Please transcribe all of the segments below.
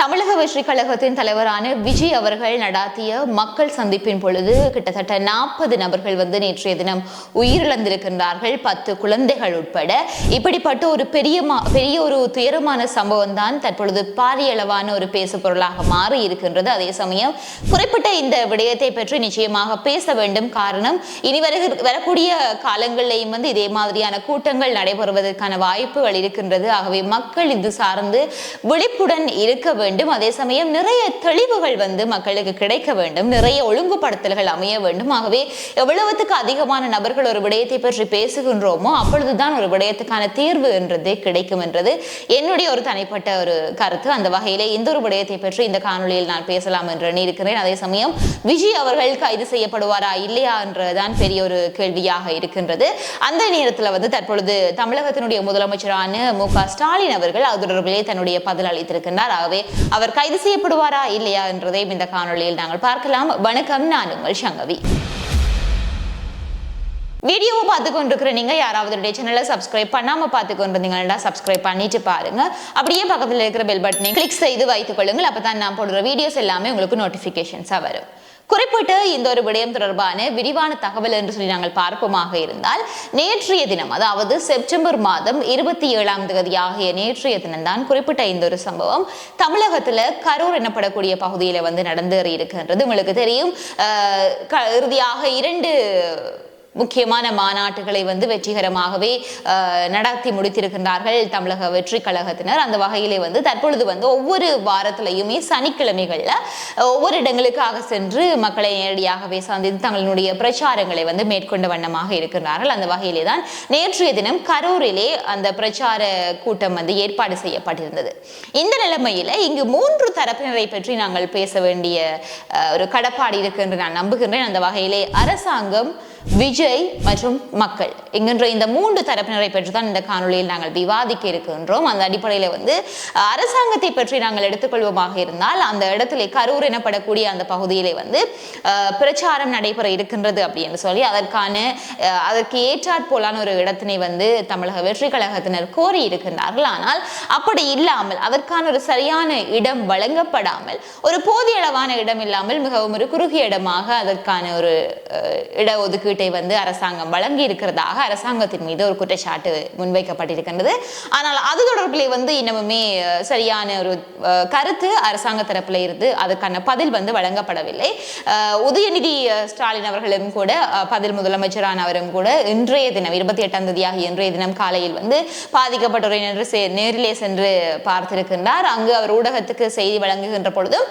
தமிழக வெற்றி கழகத்தின் தலைவரான விஜய் அவர்கள் நடாத்திய மக்கள் சந்திப்பின் பொழுது கிட்டத்தட்ட நாற்பது நபர்கள் வந்து நேற்றைய தினம் உயிரிழந்திருக்கின்றார்கள். பத்து குழந்தைகள் உட்பட. இப்படிப்பட்ட ஒரு பெரிய மா- பெரிய ஒரு துயரமான சம்பவம் தான் தற்பொழுது பாரிய அளவான ஒரு பேசு பொருளாக மாறி இருக்கின்றது அதே சமயம் குறிப்பிட்ட இந்த விடயத்தை பற்றி நிச்சயமாக பேச வேண்டும். காரணம் இனி வரக்கூடிய காலங்களிலேயும் வந்து இதே மாதிரியான கூட்டங்கள் நடைபெறுவதற்கான வாய்ப்புகள் இருக்கின்றது. ஆகவே மக்கள் இது சார்ந்து விழிப்புடன் இருக்க வேண்டும். வேண்டும். அதே சமயம் நிறைய தெளிவுகள் வந்து மக்களுக்கு கிடைக்க வேண்டும். நிறைய ஒழுங்குபடுத்தல்கள் அமைய வேண்டும். ஆகவே எவ்வளவுக்கு அதிகமான நபர்கள் ஒரு விடயத்தை பற்றி பேசுகின்றோமோ அப்பொழுதுதான் ஒரு விடயத்துக்கான தீர்வு என்றதே கிடைக்கும் என்றது என்னுடைய ஒரு தனிப்பட்ட ஒரு கருத்து. அந்த வகையிலே இந்த ஒரு விடயத்தை பற்றி இந்த காணொலியில் நான் பேசலாம் என்று எண்ணியிருக்கிறேன். அதே சமயம் விஜய் அவர்கள் கைது செய்யப்படுவாரா இல்லையா என்றுதான் பெரிய ஒரு கேள்வியாக இருக்கின்றது. அந்த நேரத்தில் வந்து தற்பொழுது தமிழகத்தினுடைய முதலமைச்சரான மு க ஸ்டாலின் அவர்கள் அது தொடர்பிலே தன்னுடைய பதில் அளித்திருக்கின்றார். ஆகவே அவர் கைது செய்யப்படுவாரா இல்லையா என்றதையும் இந்த காணொலியில் நாங்கள் பார்க்கலாம். வணக்கம் நான் உங்கள் சங்கவி. வீடியோவை பார்த்து கொண்டிருக்கிற நீங்க யாராவது சேனலை சப்ஸ்கிரைப் பண்ணாம பார்த்து கொண்டிருந்தீங்கன்னா சப்ஸ்கிரைப் பண்ணிட்டு பாருங்க. அப்படியே பக்கத்தில் இருக்கிற பெல் பட்டனை கிளிக் செய்து வைத்துக் கொள்ளுங்கள். அப்பதான் நான் போடுற வீடியோஸ் எல்லாமே உங்களுக்கு நோட்டிபிகேஷன்ஸா வரும். குறிப்பிட்ட இந்த ஒரு விடயம் தொடர்பான விரிவான தகவல் என்று சொல்லி நாங்கள் பார்ப்போமாக இருந்தால் நேற்றைய தினம் அதாவது செப்டம்பர் மாதம் இருபத்தி ஏழாம் தேதி ஆகிய நேற்றைய தினம்தான் குறிப்பிட்ட இந்த ஒரு சம்பவம் தமிழகத்துல கரூர் எனப்படக்கூடிய பகுதியில வந்து நடந்தேறி இருக்கின்றது உங்களுக்கு தெரியும் க- இறுதியாக இரண்டு முக்கியமான மாநாட்டுகளை வந்து வெற்றிகரமாகவே நடத்தி முடித்திருக்கின்றார்கள் தமிழக வெற்றி கழகத்தினர். அந்த வகையிலே வந்து தற்பொழுது வந்து ஒவ்வொரு வாரத்திலையுமே சனிக்கிழமைகளில் ஒவ்வொரு இடங்களுக்காக சென்று மக்களை நேரடியாகவே சந்தித்து தங்களுடைய பிரச்சாரங்களை வந்து மேற்கொண்ட வண்ணமாக இருக்கின்றார்கள். அந்த வகையிலே தான் நேற்றைய தினம் கரூரிலே அந்த பிரச்சார கூட்டம் வந்து ஏற்பாடு செய்யப்பட்டிருந்தது. இந்த நிலைமையில இங்கு மூன்று தரப்பினரை பற்றி நாங்கள் பேச வேண்டிய ஒரு கடப்பாடு இருக்கு என்று நான் நம்புகின்றேன். அந்த வகையிலே அரசாங்கம் விஜய் மற்றும் மக்கள். என்கின்ற இந்த மூன்று தரப்பினரை பற்றி தான் இந்த காணொலியில் நாங்கள் விவாதிக்க இருக்கின்றோம். அந்த அடிப்படையில் வந்து அரசாங்கத்தை பற்றி நாங்கள் எடுத்துக்கொள்வோமாக இருந்தால் அந்த இடத்திலே கரூர் எனப்படக்கூடிய அந்த பகுதியிலே வந்து பிரச்சாரம் நடைபெற இருக்கின்றது அப்படின்னு சொல்லி அதற்கான அதற்கு ஏற்றாற் போலான ஒரு இடத்தினை வந்து தமிழக வெற்றி கழகத்தினர் கோரி இருக்கின்றார்கள் ஆனால் அப்படி இல்லாமல் அதற்கான ஒரு சரியான இடம் வழங்கப்படாமல் ஒரு போதிய அளவான இடம் இல்லாமல் மிகவும் ஒரு குறுகிய இடமாக அதற்கான ஒரு அஹ், இட ஒதுக்கீட்டை வந்து அரசாங்கம் வழங்கி இருக்கிறதாக அரசாங்கத்தின் மீது ஒரு குற்றச்சாட்டு முன்வைக்கப்பட்டிருக்கின்றது. ஆனால் அது தொடர்பிலே வந்து இன்னமுமே சரியான ஒரு கருத்து அரசாங்க தரப்பில் இருந்து அதுக்கான பதில் வந்து வழங்கப்படவில்லை. உதயநிதி ஸ்டாலின் அவர்களும் கூட பதில் முதலமைச்சரான அவரும் கூட இன்றைய தினம் இருபத்தி எட்டாம் தேதியாக இன்றைய தினம் காலையில் வந்து பாதிக்கப்பட்டோரை நின்று நேரிலே சென்று பார்த்திருக்கின்றார். அங்கு அவர் ஊடகத்துக்கு செய்தி வழங்குகின்ற பொழுதும்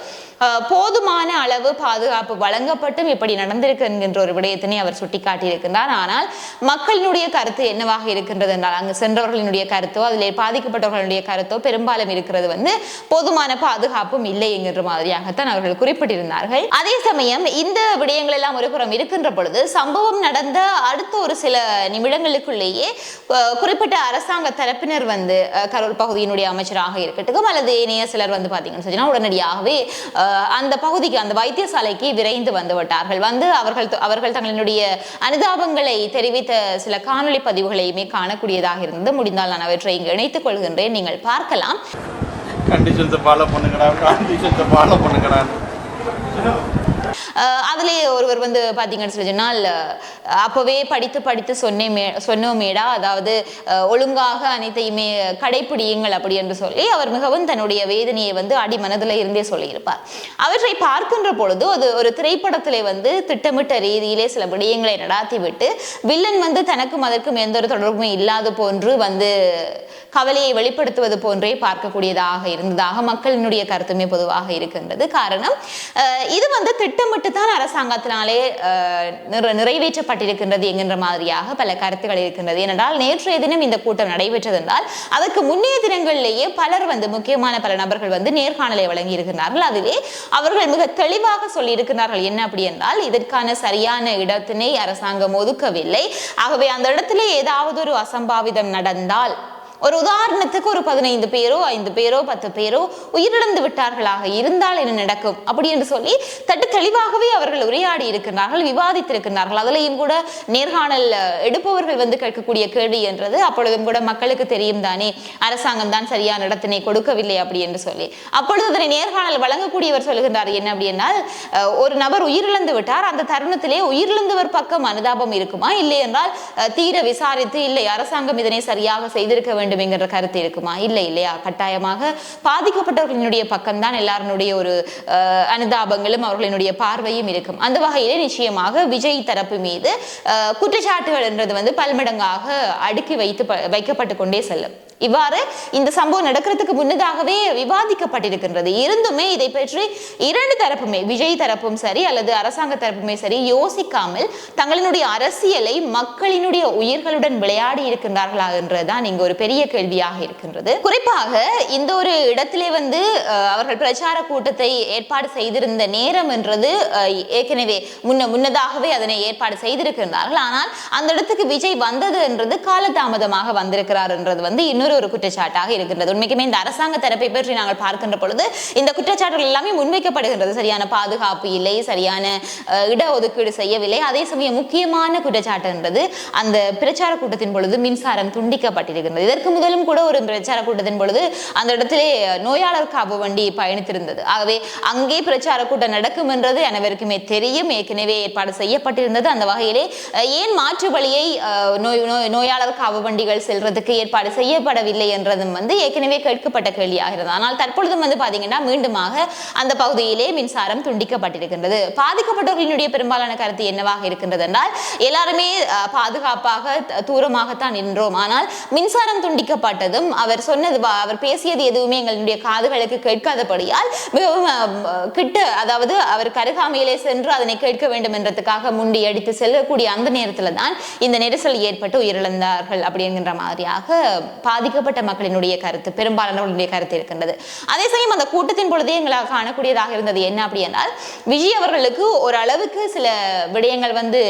போதுமான அளவு பாதுகாப்பு வழங்கப்பட்டும் இப்படி நடந்திருக்கு என்கின்ற ஒரு விடயத்தினை அவர் சுட்டிக்காட்டியிருக்கின்றார். ஆனால் மக்களினுடைய கருத்து என்னவாக இருக்கின்றது என்றால் அங்கு சென்றவர்களினுடைய கருத்தோ அதில் பாதிக்கப்பட்டவர்களுடைய கருத்தோ பெரும்பாலும் இருக்கிறது வந்து போதுமான பாதுகாப்பும் இல்லை என்கின்ற மாதிரியாகத்தான் அவர்கள் குறிப்பிட்டிருந்தார்கள். அதே சமயம் இந்த விடயங்கள் எல்லாம் ஒரு புறம் இருக்கின்ற பொழுது சம்பவம் நடந்த அடுத்த ஒரு சில நிமிடங்களுக்குள்ளேயே குறிப்பிட்ட அரசாங்க தரப்பினர் வந்து கரூர் பகுதியினுடைய அமைச்சராக இருக்கட்டும் அல்லது ஏனைய சிலர் வந்து பார்த்தீங்கன்னு சொன்னா உடனடியாகவே அந்த பகுதிக்கு அந்த வைத்தியசாலைக்கு விரைந்து வந்து விட்டார்கள். வந்து அவர்கள் அவர்கள் தங்களினுடைய அனுதாபங்களை தெரிவித்த சில காணொளி பதிவுகளையுமே காணக்கூடியதாக இருந்தது. முடிந்தால் நான் அவற்றை இங்கு இணைத்துக் கொள்கின்றேன். நீங்கள் பார்க்கலாம். கண்டிஷன்ஸை ஃபாலோ பண்ணுங்கடா கண்டிஷன்ஸை ஃபாலோ பண்ணுங்கடா. அதுலேயே ஒருவர் வந்து பார்த்தீங்கன்னு சொல்லி சொன்னால் அஹ், படித்து படித்து சொன்னே மே சொன்னோமேடா அதாவது ஒழுங்காக அனைத்தையுமே கடைப்பிடியுங்கள் அப்படி என்று சொல்லி அவர் மிகவும் தன்னுடைய வேதனையை வந்து அடிமனதில் இருந்தே சொல்லியிருப்பார். அவற்றை பார்க்கின்ற பொழுது அது ஒரு திரைப்படத்திலே வந்து திட்டமிட்ட ரீதியிலே சில விடயங்களை நடாத்திவிட்டு வில்லன் வந்து தனக்கும் அதற்கும் எந்த ஒரு தொடர்பும் இல்லாத போன்று வந்து கவலையை வெளிப்படுத்துவது போன்றே பார்க்கக்கூடியதாக இருந்ததாக மக்களினுடைய கருத்துமே பொதுவாக இருக்கின்றது. காரணம் இது வந்து திட்டமிட்டு தான் அரசாங்கத்தினாலே நிறைவேற்றப்பட்டிருக்கின்றது என்கின்ற மாதிரியாக பல கருத்துக்கள் இருக்கின்றது. ஏனென்றால் நேற்றைய தினம் இந்த கூட்டம் நடைபெற்றது என்றால் அதற்கு முன்னைய தினங்களிலேயே பலர் வந்து முக்கியமான பல நபர்கள் வந்து நேர்காணலை வழங்கி இருக்கிறார்கள் அதிலே அவர்கள் மிக தெளிவாக சொல்லியிருக்கிறார்கள் என்ன அப்படி என்றால் இதற்கான சரியான இடத்தினை அரசாங்கம் ஒதுக்கவில்லை. ஆகவே அந்த இடத்திலே ஏதாவது ஒரு அசம்பாவிதம் நடந்தால் ஒரு உதாரணத்துக்கு ஒரு பதினைந்து பேரோ ஐந்து பேரோ பத்து பேரோ உயிரிழந்து விட்டார்களாக இருந்தால் என்ன நடக்கும்? அப்படி என்று சொல்லி தட்டு தெளிவாகவே அவர்கள் உரையாடி இருக்கின்றார்கள் விவாதித்திருக்கின்றார்கள். அதுலேயும் கூட நேர்காணல் எடுப்பவர்கள் வந்து கேட்கக்கூடிய கேள்வி என்றது அப்பொழுதும் கூட மக்களுக்கு தெரியும் தானே. அரசாங்கம் தான் சரியான இடத்தினை கொடுக்கவில்லை அப்படி என்று சொல்லி. அப்பொழுது அதனை நேர்காணல் வழங்கக்கூடியவர் சொல்லுகின்றார் என்ன அப்படின்னால் ஒரு நபர் உயிரிழந்து விட்டார் அந்த தருணத்திலே உயிரிழந்தவர் பக்கம் அனுதாபம் இருக்குமா? இல்லை என்றால் தீர விசாரித்து இல்லை அரசாங்கம் இதனை சரியாக செய்திருக்க வேண்டும் என்கிற கருத்து இருக்குமா? இல்லை இல்லையா? கட்டாயமாக பாதிக்கப்பட்டவர்களினுடைய பக்கம்தான் எல்லாருடைய ஒரு அஹ், அனுதாபங்களும் அவர்களினுடைய பார்வையும் இருக்கும். அந்த வகையிலே நிச்சயமாக விஜய் தரப்பு மீது குற்றச்சாட்டுகள் என்றது வந்து பல்மடங்காக அடுக்கி வைத்து வைக்கப்பட்டு கொண்டே செல்லும். இவ்வாறு இந்த சம்பவம் நடக்கிறதுக்கு முன்னதாகவே விவாதிக்கப்பட்டிருக்கின்றது. இருந்துமே இதை பற்றி இரண்டு தரப்புமே விஜய் தரப்பும் சரி அல்லது அரசாங்க தரப்புமே சரி யோசிக்காமல் தங்களினுடைய அரசியலை மக்களினுடைய உயிர்களுடன் விளையாடி இருக்கின்றார்களா என்றதுதான் இங்கு ஒரு பெரிய கேள்வியாக இருக்கின்றது. குறிப்பாக இந்த ஒரு இடத்திலே வந்து அவர்கள் பிரச்சார கூட்டத்தை ஏற்பாடு செய்திருந்த நேரம் என்றது ஏற்கனவே முன்ன முன்னதாகவே அதனை ஏற்பாடு செய்திருக்கின்றார்கள். ஆனால் அந்த இடத்துக்கு விஜய் வந்தது என்றது காலதாமதமாக வந்திருக்கிறார் என்றது வந்து இன்னொரு ஒரு குற்றச்சாட்டாக இருக்கின்றது. உண்மைக்குமே இந்த அரசாங்க தரப்பை பற்றி நாங்கள் பார்க்கின்ற பொழுது இந்த குற்றச்சாட்டுகள் எல்லாமே முன்வைக்கப்படுகின்றது. சரியான பாதுகாப்பு இல்லை சரியான இடஒதுக்கீடு செய்யவில்லை. அதே சமயம் முக்கியமான குற்றச்சாட்டு என்றது அந்த பிரச்சார கூட்டத்தின் பொழுது மின்சாரம் துண்டிக்கப்பட்டிருக்கின்றது. இதற்கு முதலும் கூட ஒரு பிரச்சார கூட்டத்தின் பொழுது அந்த இடத்திலே நோயாளர் காப்பு வண்டி பயணித்திருந்தது. ஆகவே அங்கே பிரச்சார கூட்டம் நடக்கும் என்றது அனைவருக்குமே தெரியும். ஏற்கனவே ஏற்பாடு செய்யப்பட்டிருந்தது. அந்த வகையிலே ஏன் மாற்று வழியை நோய் நோயாளர் காவு வண்டிகள் செல்றதுக்கு ஏற்பாடு செய்யப்பட செய்யப்படவில்லை என்றதும் வந்து ஏற்கனவே கேட்கப்பட்ட கேள்வியாகிறது. ஆனால் தற்பொழுதும் வந்து பார்த்தீங்கன்னா மீண்டுமாக அந்த பகுதியிலே மின்சாரம் துண்டிக்கப்பட்டிருக்கின்றது. பாதிக்கப்பட்டவர்களினுடைய பெரும்பாலான கருத்து என்னவாக இருக்கின்றது என்றால் எல்லாருமே பாதுகாப்பாக தூரமாகத்தான் நின்றோம். ஆனால் மின்சாரம் துண்டிக்கப்பட்டதும் அவர் சொன்னது அவர் பேசியது எதுவுமே எங்களுடைய காதுகளுக்கு கேட்காதபடியால் மிகவும் கிட்ட அதாவது அவர் கருகாமையிலே சென்று அதனை கேட்க வேண்டும் என்றதுக்காக முண்டி அடித்து செல்லக்கூடிய அந்த நேரத்தில் தான் இந்த நெரிசல் ஏற்பட்டு உயிரிழந்தார்கள் அப்படிங்கிற மாதிரியாக பாதி பாதிக்கப்பட்ட மக்களினுடைய கருத்து பெரும்பாலானவர்களுடைய கருத்து இருக்கின்றது. அதே சமயம் அந்த கூட்டத்தின் பொழுதே எங்களால் காணக்கூடியதாக இருந்தது என்ன அப்படி என்றால் விஜய் அவர்களுக்கு ஒரு அளவுக்கு சில விடயங்கள் வந்து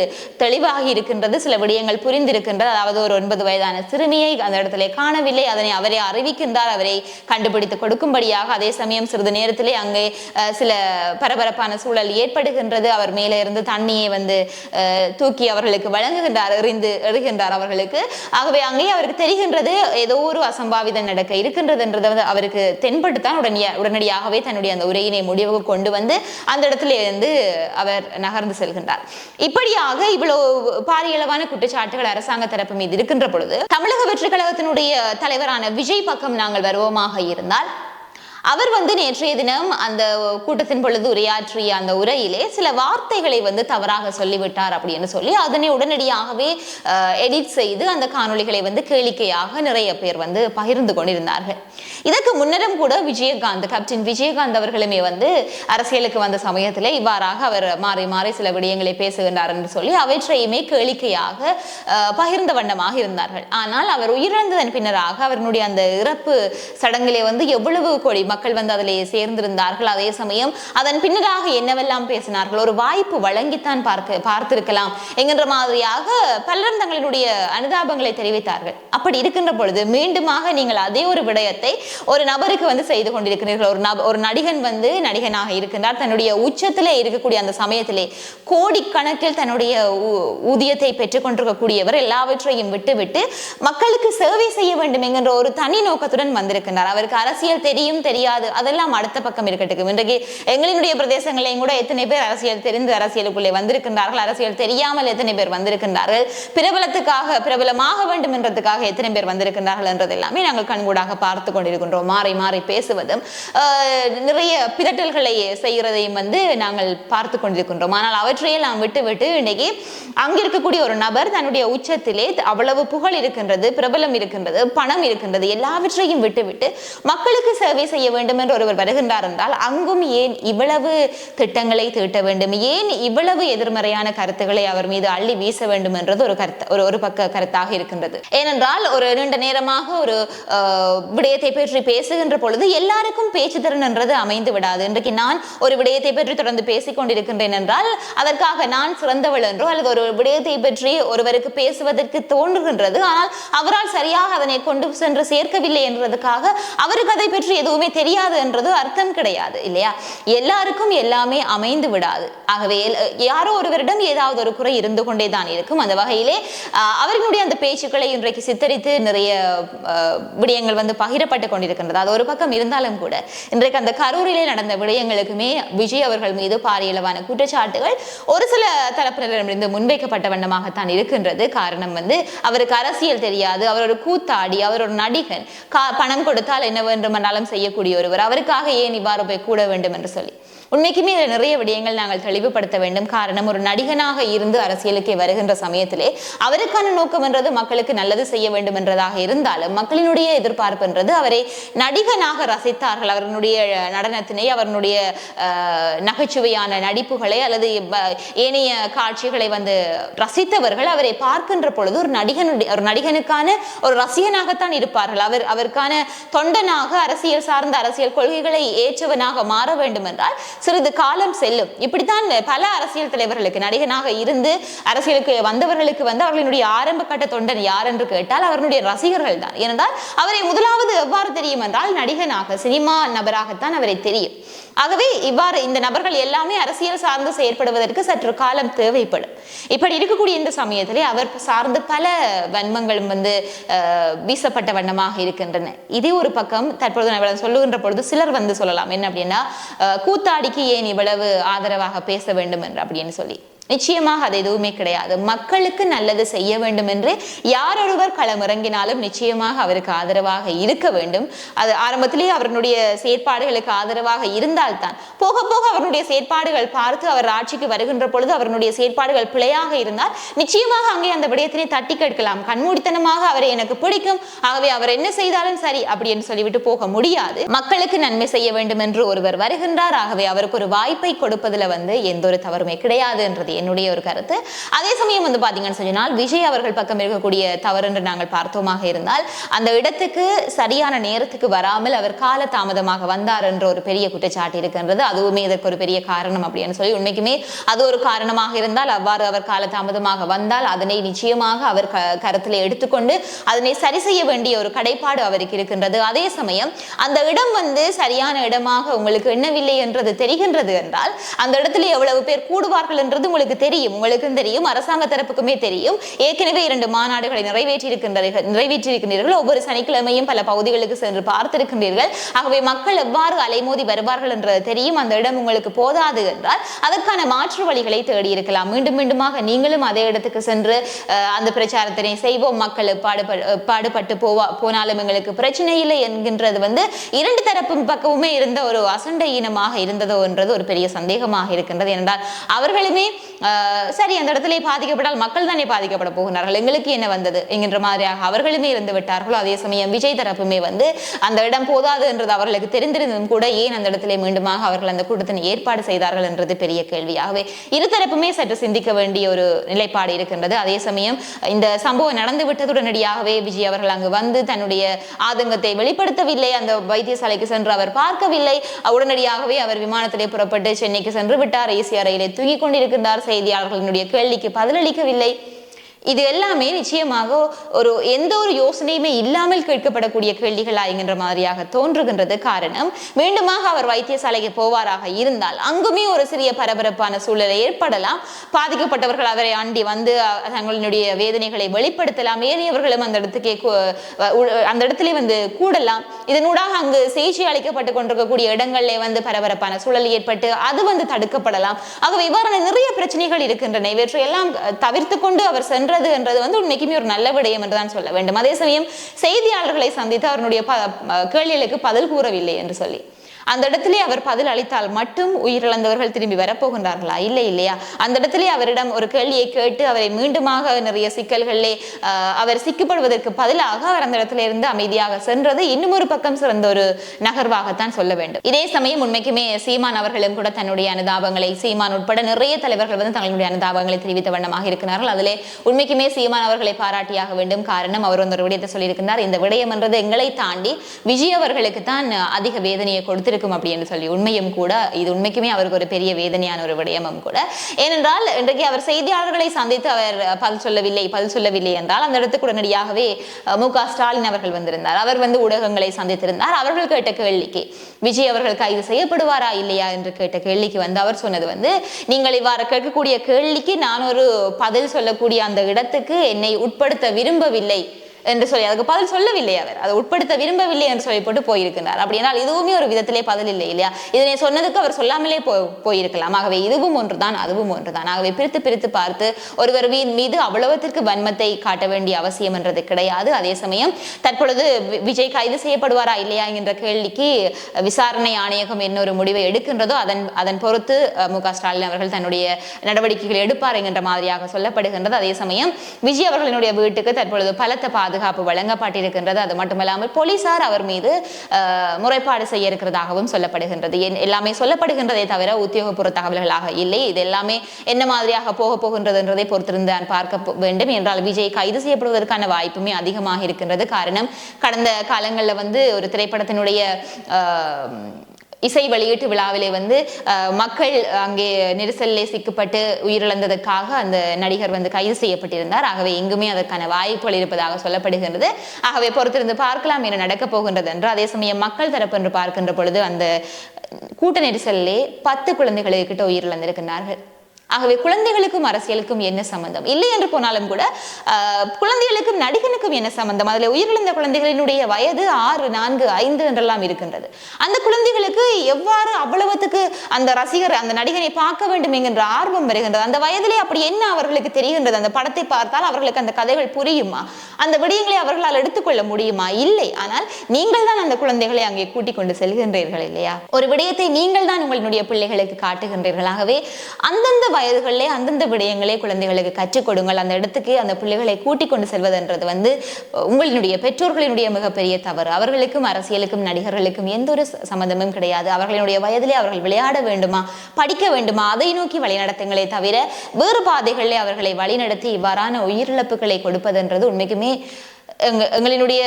தெளிவாகி இருக்கின்றது சில விடயங்கள் புரிந்திருக்கின்றது. அதாவது ஒரு ஒன்பது வயதான சிறுமியை அந்த இடத்துல காணவில்லை அதனை அவரே அறிவிக்கின்றார் அவரை கண்டுபிடித்து கொடுக்கும்படியாக. அதே சமயம் சிறிது நேரத்திலே அங்கே சில பரபரப்பான சூழல் ஏற்படுகின்றது. அவர் மேலே இருந்து தண்ணியை வந்து தூக்கி அவர்களுக்கு வழங்குகின்றார் எறிந்து எறிகின்றார் அவர்களுக்கு. ஆகவே அங்கே அவருக்கு தெரிகின்றது ஏதோ ஒரு அசம்பாவிதம் நடக்க இருக்கின்றதுன்றது வந்து அவருக்கு தென்பட்டு உடனே உடனடியாகவே தன்னுடைய அந்த உரையினை முடிவுக்கு கொண்டு வந்து அந்த இடத்துல இருந்து அவர் நகர்ந்து செல்கின்றார். இப்படியாக இவ்வளவு பாரியளவான குற்றச்சாட்டுகள் அரசாங்க தரப்பு மீது இருக்கின்ற பொழுது தமிழக வெற்றி கழகத்தினுடைய தலைவரான விஜய் பக்கம் நாங்கள் வருவோமாக இருந்தால் அவர் வந்து நேற்றைய தினம் அந்த கூட்டத்தின் பொழுது உரையாற்றிய அந்த உரையிலே சில வார்த்தைகளை வந்து தவறாக சொல்லிவிட்டார் அப்படின்னு சொல்லி அதனை உடனடியாகவே எடிட் செய்து அந்த காணொளிகளை வந்து கேளிக்கையாக நிறைய பேர் வந்து பகிர்ந்து கொண்டிருந்தார்கள். இதற்கு முன்னரும் கூட விஜயகாந்த் கேப்டன் விஜயகாந்த் அவர்களுமே வந்து அரசியலுக்கு வந்த சமயத்தில் இவ்வாறாக அவர் மாறி மாறி சில விடயங்களை பேசுகின்றார் என்று சொல்லி அவற்றையுமே கேளிக்கையாக பகிர்ந்த வண்ணமாக இருந்தார்கள். ஆனால் அவர் உயிரிழந்ததன் பின்னராக அவருடைய அந்த இறப்பு சடங்கிலே வந்து எவ்வளவு கோடி மக்கள் வந்து அதிலே சேர்ந்திருந்தார்கள். அதே சமயம் அதன் பின்னராக என்னவெல்லாம் பேசினார்கள்? ஒரு வாய்ப்பு வழங்கித்தான் பார்க்க பார்த்திருக்கலாம் என்கின்ற மாதிரியாக பலரும் தங்களுடைய அனுதாபங்களை தெரிவித்தார்கள். அப்படி இருக்கின்ற பொழுது மீண்டுமாக நீங்கள் அதே ஒரு விடயத்தை ஒரு நபருக்கு வந்து செய்து கொண்டிருக்கிறீர்கள். ஒரு நப ஒரு நடிகன் வந்து நடிகனாக இருக்கின்றார். தன்னுடைய உச்சத்திலே இருக்கக்கூடிய அந்த சமயத்திலே கோடிக்கணக்கில் தன்னுடைய ஊ- ஊதியத்தை பெற்றுக்கொண்டிருக்கக்கூடியவர் எல்லாவற்றையும் விட்டுவிட்டு மக்களுக்கு சேவை செய்ய வேண்டும் என்கின்ற ஒரு தனி நோக்கத்துடன் வந்திருக்கின்றார். அவருக்கு அரசியல் தெரியும் தெரியாது. அதெல்லாம் அடுத்த பக்கம் இருக்கட்டும் இன்றைக்கு எங்களினுடைய பிரதேசங்களையும் கூட எத்தனை பேர் அரசியல் தெரிந்து அரசியலுக்குள்ளே வந்திருக்கின்றார்கள்? அரசியல் தெரியாமல் எத்தனை பேர் வந்திருக்கின்றார்கள்? பிரபலத்துக்காக பிரபலமாக வேண்டும் என்றதுக்காக எத்தனை பேர் வந்திருக்கின்றார்கள் என்றது எல்லாமே நாங்கள் கண்கூடாக பார்த்து கொண்டிருக்கிறோம். வருகின்றோம் மாறி மாறி பேசுவதும் நிறைய பிதட்டல்களை செய்கிறதையும் வந்து நாங்கள் பார்த்து கொண்டிருக்கின்றோம். ஆனால் அவற்றையே நாம் விட்டுவிட்டு இன்னைக்கு அங்கே இருக்கக்கூடிய ஒரு நபர் தன்னுடைய உச்சத்திலே அவ்வளவு புகழ் இருக்கின்றது பிரபலம் இருக்கின்றது பணம் இருக்கின்றது எல்லாவற்றையும் விட்டுவிட்டு மக்களுக்கு சேவை செய்ய வேண்டும் என்று ஒருவர் வருகின்றார் என்றால் அங்கும் ஏன் இவ்வளவு திட்டங்களை தீட்ட வேண்டும்? ஏன் இவ்வளவு எதிர்மறையான கருத்துக்களை அவர் மீது அள்ளி வீச வேண்டும் என்றது ஒரு கருத்து ஒரு ஒரு பக்க கருத்தாக இருக்கின்றது. ஏனென்றால் ஒரு நீண்ட நேரமாக ஒரு விடயத்தை பற்றி பற்றி பேசுகின்ற பொழுது எல்லாருக்கும் பேச்சு திறன் என்றது அமைந்து விடாது. இன்றைக்கு நான் ஒரு விடயத்தை பற்றி தொடர்ந்து பேசிக் கொண்டிருக்கின்றேன் என்றால் அதற்காக நான் சிறந்தவள் என்றோ அல்லது ஒரு விடயத்தை பற்றி ஒருவருக்கு பேசுவதற்கு தோன்றுகின்றது. ஆனால் அவரால் சரியாக அதனை கொண்டு சென்று சேர்க்கவில்லை என்றதுக்காக அவருக்கு அதை பற்றி எதுவுமே தெரியாது என்றது அர்த்தம் கிடையாது இல்லையா? எல்லாருக்கும் எல்லாமே அமைந்து விடாது. ஆகவே யாரோ ஒருவரிடம் ஏதாவது ஒரு குறை இருந்து கொண்டே தான் இருக்கும். அந்த வகையிலே அவர்களுடைய அந்த பேச்சுக்களை இன்றைக்கு சித்தரித்து நிறைய விடயங்கள் வந்து பகிரப்பட்டு கொண்டிருக்கின்றது. அது ஒரு பக்கம் இருந்தாலும் கூட இன்றைக்கு அந்த கரூரிலே நடந்த விடயங்களுக்குமே விஜய் அவர்கள் மீது பாரியளவான குற்றச்சாட்டுகள் ஒரு சில தரப்பினரிடமிருந்து முன்வைக்கப்பட்ட வண்ணமாகத்தான் இருக்கின்றது. காரணம் வந்து அவருக்கு அரசியல் தெரியாது. அவர் ஒரு கூத்தாடி அவர் ஒரு நடிகன். கா- பணம் கொடுத்தால் என்ன வேண்டுமென்றாலும் செய்யக்கூடிய ஒருவர். அவருக்காக ஏன் இவ்வாறு போய் கூட வேண்டும் என்று சொல்லி. உண்மைக்குமே இதில் நிறைய விடயங்கள் நாங்கள் தெளிவுபடுத்த வேண்டும். காரணம் ஒரு நடிகனாக இருந்து அரசியலுக்கு வருகின்ற சமயத்திலே அவருக்கான நோக்கம் என்றது மக்களுக்கு நல்லது செய்ய வேண்டும் என்றதாக இருந்தாலும் மக்களினுடைய எதிர்பார்ப்பு என்றது அவரை நடிகனாக ரசித்தார்கள். அவருடைய நடனத்தினை அவருடைய நகைச்சுவையான நடிப்புகளை அல்லது ஏனைய காட்சிகளை வந்து ரசித்தவர்கள் அவரை பார்க்கின்ற பொழுது ஒரு நடிகனுடைய ஒரு நடிகனுக்கான ஒரு ரசிகனாகத்தான் இருப்பார்கள். அவர் அவருக்கான தொண்டனாக அரசியல் சார்ந்த அரசியல் கொள்கைகளை ஏற்றவனாக மாற வேண்டும் என்றால் சிறிது காலம் செல்லும். இப்படித்தான் பல அரசியல் தலைவர்களுக்கு நடிகனாக இருந்து அரசியலுக்கு வந்தவர்களுக்கு வந்து அவர்களுடைய ஆரம்ப கட்ட தொண்டன் யார் என்று கேட்டால் அவர்களுடைய ரசிகர்கள் தான். ஏனென்றால் அவரை முதலாவது எவ்வாறு தெரியும் என்றால் நடிகனாக சினிமா நபராகத்தான் அவரை தெரியும். ஆகவே இவ்வாறு இந்த நபர்கள் எல்லாமே அரசியல் சார்ந்து செயற்படுவதற்கு சற்று காலம் தேவைப்படும். இப்படி இருக்கக்கூடிய இந்த சமயத்திலே அவர் சார்ந்து பல வன்மங்களும் வந்து வீசப்பட்ட வண்ணமாக இருக்கின்றன. இதே ஒரு பக்கம் தற்பொழுது நான் சொல்லுகின்ற பொழுது சிலர் வந்து சொல்லலாம். என்ன அப்படின்னா கூத்தாடி பாட்டிக்கு ஏன் இவ்வளவு ஆதரவாக பேச வேண்டும் என்று அப்படின்னு சொல்லி. நிச்சயமாக அது எதுவுமே கிடையாது. மக்களுக்கு நல்லது செய்ய வேண்டும் என்று யாரொருவர் களமிறங்கினாலும் நிச்சயமாக அவருக்கு ஆதரவாக இருக்க வேண்டும். அது ஆரம்பத்திலேயே அவருடைய செயற்பாடுகளுக்கு ஆதரவாக இருந்தால்தான். போக போக அவருடைய செயற்பாடுகள் பார்த்து அவர் ஆட்சிக்கு வருகின்ற பொழுது அவருடைய செயற்பாடுகள் பிழையாக இருந்தால் நிச்சயமாக அங்கே அந்த விடயத்தினை தட்டி கேட்கலாம். கண்மூடித்தனமாக அவரை எனக்கு பிடிக்கும். ஆகவே அவர் என்ன செய்தாலும் சரி அப்படி என்று சொல்லிவிட்டு போக முடியாது. மக்களுக்கு நன்மை செய்ய வேண்டும் என்று ஒருவர் வருகின்றார். ஆகவே அவருக்கு ஒரு வாய்ப்பை கொடுப்பதில் வந்து எந்த ஒரு தவறுமே கிடையாது என்றது என்னுடைய ஒரு கருத்து. அதே சமயம் வந்து பாத்தீங்கன்னு சொன்னால் விஜய் அவர்கள் பக்கம் இருக்கக்கூடிய தவறு என்று நாங்கள் பார்த்தோமாக இருந்தால் அந்த இடத்துக்கு சரியான நேரத்துக்கு வராமல் அவர் கால தாமதமாக வந்தார் என்ற ஒரு பெரிய குற்றச்சாட்டு இருக்கின்றது. அதுவுமே இதற்கு ஒரு பெரிய காரணம் அப்படின்னு சொல்லி உண்மைக்குமே அது ஒரு காரணமாக இருந்தால் அவ்வாறு அவர் கால தாமதமாக வந்தால் அதனை நிச்சயமாக அவர் க கருத்தில் எடுத்துக்கொண்டு அதனை சரி செய்ய வேண்டிய ஒரு கடைப்பாடு அவருக்கு இருக்கின்றது. அதே சமயம் அந்த இடம் வந்து சரியான இடமாக உங்களுக்கு எண்ணவில்லை என்றது தெரிகின்றது என்றால் அந்த இடத்துல எவ்வளவு பேர் கூடுவார்கள் என்றது உங்களுக்கு தெரியும் உங்களுக்கும் தெரியும் அரசாங்க தரப்புக்குமே தெரியும். ஏற்கனவே இரண்டு மாநாடுகளை நிறைவேற்றி நிறைவேற்றியிருக்கின்றீர்கள். நிறைவேற்றி ஒவ்வொரு சனிக்கிழமையும் பல பகுதிகளுக்கு சென்று பார்த்திருக்கின்றீர்கள். ஆகவே மக்கள் எவ்வாறு அலைமோதி வருவார்கள் என்றது தெரியும். அந்த இடம் உங்களுக்கு போதாது என்றால் அதற்கான மாற்று வழிகளை தேடி இருக்கலாம். மீண்டும் மீண்டுமாக நீங்களும் அதே இடத்துக்கு சென்று அந்த பிரச்சாரத்தினை செய்வோம். மக்கள் பாடுப பாடுபட்டு போவா போனாலும் எங்களுக்கு பிரச்சனை இல்லை என்கின்றது வந்து இரண்டு தரப்பு பக்கமுமே இருந்த ஒரு அசண்டை இனமாக இருந்ததோ என்றது ஒரு பெரிய சந்தேகமாக இருக்கின்றது. என்றால் அவர்களுமே சரி அந்த இடத்திலே பாதிக்கப்பட்டால் மக்கள் தானே பாதிக்கப்பட போகிறார்கள்? எங்களுக்கு என்ன வந்தது? என்கின்ற மாதிரியாக அவர்களுமே இருந்து விட்டார்களோ? அதே சமயம் விஜய் தரப்புமே வந்து அந்த இடம் போதாது என்றது அவர்களுக்கு தெரிந்திருந்தும் கூட ஏன் அந்த இடத்துல மீண்டுமாக அவர்கள் அந்த கூட்டத்தினை ஏற்பாடு செய்தார்கள் என்றது பெரிய கேள்வியாகவே இருதரப்புமே சற்று சிந்திக்க வேண்டிய ஒரு நிலைப்பாடு இருக்கின்றது. அதே சமயம் இந்த சம்பவம் நடந்து விட்டதுடனடியாகவே விஜய் அவர்கள் அங்கு வந்து தன்னுடைய ஆதங்கத்தை வெளிப்படுத்தவில்லை. அந்த வைத்தியசாலைக்கு சென்று அவர் பார்க்கவில்லை. உடனடியாகவே அவர் விமானத்திலே புறப்பட்டு சென்னைக்கு சென்று விட்டார். ஏசி அறையிலே தூங்கிக் கொண்டிருக்கின்றார். செய்தியாளர்களினுடைய கேள்விக்கு பதிலளிக்கவில்லை. இது எல்லாமே நிச்சயமாக ஒரு எந்த ஒரு யோசனையுமே இல்லாமல் கேட்கப்படக்கூடிய கேள்விகளா என்கின்ற மாதிரியாக தோன்றுகின்றது காரணம். மீண்டுமாக அவர் வைத்தியசாலைக்கு போவாராக இருந்தால் அங்குமே ஒரு சிறிய பரபரப்பான சூழலை ஏற்படலாம். பாதிக்கப்பட்டவர்கள் அவரை ஆண்டி வந்து தங்களுடைய வேதனைகளை வெளிப்படுத்தலாம். ஏனையவர்களும் அந்த இடத்துக்கே அந்த இடத்துல வந்து கூடலாம். இதனூடாக அங்கு சிகிச்சை அளிக்கப்பட்டு கொண்டிருக்கக்கூடிய இடங்களிலே வந்து பரபரப்பான சூழல் ஏற்பட்டு அது வந்து தடுக்கப்படலாம். ஆகவே இவ்வாறான நிறைய பிரச்சனைகள் இருக்கின்றன. இவற்றை எல்லாம் தவிர்த்து கொண்டு அவர் சென்றது என்றது வந்து உண்மைக்குமே ஒரு நல்ல விடயம் என்றுதான் சொல்ல வேண்டும். அதே சமயம் செய்தியாளர்களை சந்தித்து அவருடைய கேள்விகளுக்கு பதில் கூறவில்லை என்று சொல்லி. அந்த இடத்திலே அவர் பதில் அளித்தால் மட்டும் உயிரிழந்தவர்கள் திரும்பி வரப்போகின்றார்களா? இல்லை இல்லையா? அந்த இடத்திலே அவரிடம் ஒரு கேள்வியை கேட்டு அவரை மீண்டுமாக நிறைய சிக்கல்களிலே அவர் சிக்கப்படுவதற்கு பதிலாக அவர் அந்த இடத்துல இருந்து அமைதியாக சென்றது இன்னும் ஒரு பக்கம் சிறந்த ஒரு நகர்வாகத்தான் சொல்ல வேண்டும். இதே சமயம் உண்மைக்குமே சீமான் அவர்களும் கூட தன்னுடைய அனுதாபங்களை சீமான் உட்பட நிறைய தலைவர்கள் வந்து தங்களுடைய அனுதாபங்களை தெரிவித்த வண்ணமாக இருக்கிறார்கள். அதிலே உண்மைக்குமே சீமான் அவர்களை பாராட்டியாக வேண்டும். காரணம் அவர் வந்து ஒரு விடயத்தை சொல்லியிருக்கிறார் இந்த விடயம் என்றது எங்களை தாண்டி விஜய் அவர்களுக்கு தான் அதிக வேதனையை கொடுத்திருக்கும் இருக்கும் அப்படின்னு சொல்லி உண்மையும் கூட இது உண்மைக்குமே அவருக்கு ஒரு பெரிய வேதனையான ஒரு விடயமும் கூட. ஏனென்றால் இன்றைக்கு அவர் செய்தியாளர்களை சந்தித்து அவர் பல் சொல்லவில்லை பல் சொல்லவில்லை என்றால் அந்த இடத்துக்கு உடனடியாகவே மு க ஸ்டாலின் அவர்கள் வந்திருந்தார். அவர் வந்து ஊடகங்களை சந்தித்திருந்தார். அவர்கள் கேட்ட கேள்விக்கு விஜய் அவர்கள் கைது செய்யப்படுவாரா இல்லையா என்று கேட்ட கேள்விக்கு வந்து அவர் சொன்னது வந்து நீங்கள் இவ்வாறு கேட்கக்கூடிய கேள்விக்கு நான் ஒரு பதில் சொல்லக்கூடிய அந்த இடத்துக்கு என்னை உட்படுத்த விரும்பவில்லை. என்று சொல்லி அதுக்கு பதில் சொல்லவில்லை அவர். அதை உட்படுத்த விரும்பவில்லை என்று சொல்லி போட்டு போயிருக்கிறார் அப்படினால் இதுவுமே ஒரு விதத்திலே பதில் இல்லை இல்லையா? இதனை சொன்னதுக்கு அவர் சொல்லாமலே போ போயிருக்கலாம். ஆகவே இதுவும் ஒன்றுதான் அதுவும் ஒன்றுதான். ஆகவே பிரித்து பிரித்து பார்த்து ஒருவர் மீது அவ்வளவத்திற்கு வன்மத்தை காட்ட வேண்டிய அவசியம் என்றது கிடையாது. அதே சமயம் தற்பொழுது விஜய் கைது செய்யப்படுவாரா இல்லையா என்ற கேள்விக்கு விசாரணை ஆணையகம் என்ன ஒரு முடிவை எடுக்கின்றதோ அதன் அதன் பொறுத்து மு க ஸ்டாலின் அவர்கள் தன்னுடைய நடவடிக்கைகள் எடுப்பார் என்கின்ற மாதிரியாக சொல்லப்படுகின்றது. அதே சமயம் விஜய் அவர்களினுடைய வீட்டுக்கு தற்பொழுது பலத்த பாதுகாப்பு வழங்கப்பட்டிருக்கின்றது. அது மட்டுமல்லாமல் போலீசார் அவர் மீது முறைப்பாடு செய்ய இருக்கிறதாகவும் சொல்லப்படுகின்றது. என்- எல்லாமே சொல்லப்படுகின்றதே தவிர உத்தியோகபூர்வ தகவல்களாக இல்லை. இது எல்லாமே என்ன மாதிரியாக போக போகின்றது என்றதை பொறுத்திருந்து பார்க்க வேண்டும். என்றால் விஜய் கைது செய்யப்படுவதற்கான வாய்ப்புமே அதிகமாக இருக்கின்றது. காரணம் கடந்த காலங்களில் வந்து ஒரு திரைப்படத்தினுடைய இசை வெளியீட்டு விழாவிலே வந்து அஹ், மக்கள் அங்கே நெரிசலிலே சிக்கப்பட்டு உயிரிழந்ததற்காக அந்த நடிகர் வந்து கைது செய்யப்பட்டிருந்தார். ஆகவே எங்குமே அதற்கான வாய்ப்புகள் இருப்பதாக சொல்லப்படுகின்றது. ஆகவே பொறுத்திருந்து பார்க்கலாம் என்ன நடக்கப் போகின்றது என்று. அதே சமயம் மக்கள் தரப்பு என்று பார்க்கின்ற பொழுது அந்த கூட்ட நெரிசலிலே பத்து குழந்தைகளை கிட்ட உயிரிழந்திருக்கிறார்கள் ஆகவே குழந்தைகளுக்கும் அரசியலுக்கும் என்ன சம்பந்தம்? இல்லை என்று போனாலும் கூட குழந்தைகளுக்கும் நடிகனுக்கும் என்ன சம்பந்தம்? அதில் உயிரிழந்த குழந்தைகளினுடைய வயது ஆறு நான்கு ஐந்து என்றெல்லாம் இருக்கின்றது. அந்த குழந்தைகளுக்கு எவ்வாறு அவ்வளவுத்துக்கு அந்த ரசிகர் அந்த நடிகனை பார்க்க வேண்டும் என்கின்ற ஆர்வம் வருகின்றது? அந்த வயதிலே அப்படி என்ன அவர்களுக்கு தெரிகின்றது? அந்த படத்தை பார்த்தால் அவர்களுக்கு அந்த கதைகள் புரியுமா? அந்த விடயங்களை அவர்களால் எடுத்துக்கொள்ள முடியுமா? இல்லை. ஆனால் நீங்கள் தான் அந்த குழந்தைகளை அங்கே கூட்டிக் கொண்டு செல்கின்றீர்கள் இல்லையா? ஒரு விடயத்தை நீங்கள் தான் உங்களுடைய பிள்ளைகளுக்கு காட்டுகின்றீர்களாகவே அந்தந்த வயதுகளிலே அந்தந்த விடயங்களே குழந்தைகளுக்கு கற்றுக் கொடுங்கள். அந்த இடத்துக்கு அந்த பிள்ளைகளை கூட்டிக் கொண்டு செல்வதுன்றது வந்து உங்களுடைய உங்களினுடைய பெற்றோர்களினுடைய மிகப்பெரிய தவறு. அவர்களுக்கும் அரசியலுக்கும் நடிகர்களுக்கும் எந்த ஒரு சம்பந்தமும் சம்மந்தமும் கிடையாது. அவர்களுடைய வயதிலே அவர்கள் விளையாட வேண்டுமா படிக்க வேண்டுமா அதை நோக்கி வழிநடத்துங்களே தவிர வேறு பாதைகளிலே அவர்களை வழிநடத்தி இவ்வாறான உயிரிழப்புகளை கொடுப்பதுன்றது உண்மைக்குமே எங்க எங்களினுடைய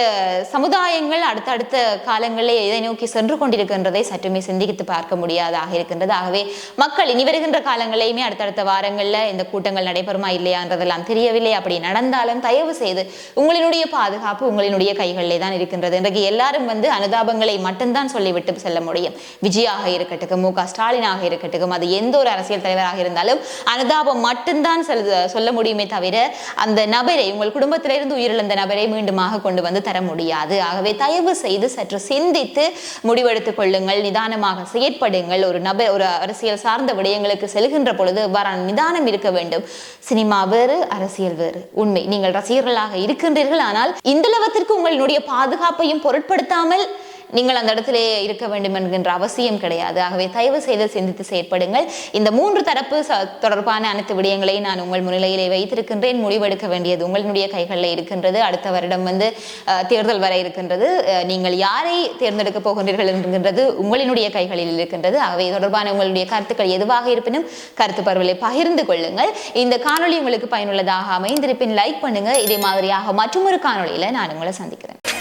சமுதாயங்கள் அடுத்தடுத்த காலங்களில் எதை நோக்கி சென்று கொண்டிருக்கின்றதை சற்றுமே சிந்தித்து பார்க்க முடியாதாக இருக்கின்றது. ஆகவே மக்கள் இனி வருகின்ற காலங்களையுமே அடுத்தடுத்த வாரங்களில் இந்த கூட்டங்கள் நடைபெறுமா இல்லையான்றதெல்லாம் தெரியவில்லை. அப்படி நடந்தாலும் தயவு செய்து உங்களினுடைய பாதுகாப்பு உங்களினுடைய கைகளிலே தான் இருக்கின்றது. இன்றைக்கு எல்லாரும் வந்து அனுதாபங்களை மட்டும்தான் சொல்லிவிட்டு செல்ல முடியும். விஜயாக இருக்கட்டும் மு க ஸ்டாலினாக இருக்கட்டும் அது எந்த ஒரு அரசியல் தலைவராக இருந்தாலும் அனுதாபம் மட்டும்தான் சொல்ல முடியுமே தவிர அந்த நபரை உங்கள் குடும்பத்திலிருந்து உயிரிழந்த நபரை மீண்டுமாக கொண்டு வந்து தர முடியாது. ஆகவே தயவு செய்து சற்று சிந்தித்து முடிவெடுத்துக் கொள்ளுங்கள். நிதானமாக செயற்படுங்கள். ஒரு நபர் ஒரு அரசியல் சார்ந்த விடயங்களுக்கு செல்கின்ற பொழுது இவ்வாறான நிதானம் இருக்க வேண்டும். சினிமா வேறு அரசியல் வேறு. உண்மை. நீங்கள் ரசிகர்களாக இருக்கின்றீர்கள். ஆனால் இந்தளவத்திற்கு உங்களுடைய பாதுகாப்பையும் பொருட்படுத்தாமல் நீங்கள் அந்த இடத்திலே இருக்க வேண்டும் என்கின்ற அவசியம் கிடையாது. ஆகவே தயவு செய்து சிந்தித்து செயற்படுங்கள். இந்த மூன்று தரப்பு ச- தொடர்பான அனைத்து விடயங்களை நான் உங்கள் முன்னிலையிலே வைத்திருக்கின்றேன். முடிவெடுக்க வேண்டியது உங்களுடைய கைகளில் இருக்கின்றது. அடுத்த வருடம் வந்து தேர்தல் வர இருக்கின்றது. நீங்கள் யாரை தேர்ந்தெடுக்க போகின்றீர்கள் என்கின்றது உங்களினுடைய கைகளில் இருக்கின்றது. ஆகவே தொடர்பான உங்களுடைய கருத்துக்கள் எதுவாக இருப்பினும் கருத்து பரவலை பகிர்ந்து கொள்ளுங்கள். இந்த காணொளி உங்களுக்கு பயனுள்ளதாக அமைந்திருப்பின் லைக் பண்ணுங்க. இதே மாதிரியாக மற்றொரு காணொலியில நான் உங்களை சந்திக்கிறேன்.